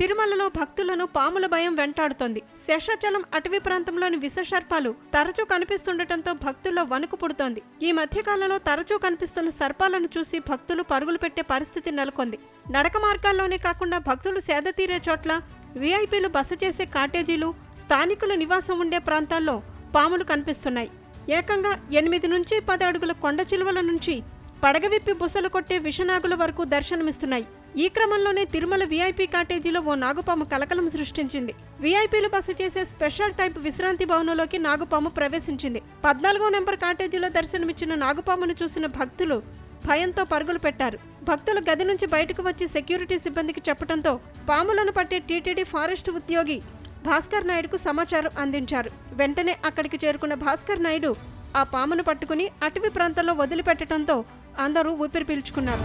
తిరుమలలో భక్తులను పాముల భయం వెంటాడుతోంది. శేషాచలం అటవీ ప్రాంతంలోని విషసర్పాలు తరచూ కనిపిస్తుండటంతో భక్తుల్లో వణుకు పుడుతోంది. ఈ మధ్యకాలంలో తరచూ కనిపిస్తున్న సర్పాలను చూసి భక్తులు పరుగులు పెట్టే పరిస్థితి నెలకొంది. నడక మార్గాల్లోనే కాకుండా భక్తులు సేద తీరే చోట్ల వీఐపీలు బస చేసే కాటేజీలు స్థానికుల నివాసం ఉండే ప్రాంతాల్లో పాములు కనిపిస్తున్నాయి. ఏకంగా ఎనిమిది నుంచి పది అడుగుల కొండ చిలువల నుంచి పడగవిప్పి బుసలు కొట్టే విషనాగుల వరకు దర్శనమిస్తున్నాయి. ఈ క్రమంలోనే తిరుమల వీఐపీ కాటేజీలో ఓ నాగుపాము కలకలం సృష్టించింది. వీఐపీలు బస చేసే స్పెషల్ టైప్ విశ్రాంతి భవనంలోకి నాగుపాము ప్రవేశించింది. పద్నాలుగో నెంబర్ కాటేజీలో దర్శనమిచ్చిన నాగుపామును చూసిన భక్తులు భయంతో పరుగులు పెట్టారు. భక్తులు గది నుంచి బయటకు వచ్చి సెక్యూరిటీ సిబ్బందికి చెప్పడంతో పాములను పట్టే టీటీడీ ఫారెస్ట్ ఉద్యోగి భాస్కర్ నాయుడుకు సమాచారం అందించారు. వెంటనే అక్కడికి చేరుకున్న భాస్కర్ నాయుడు ఆ పామును పట్టుకుని అటవీ ప్రాంతంలో వదిలిపెట్టడంతో అందరూ ఊపిరి పీల్చుకున్నారు.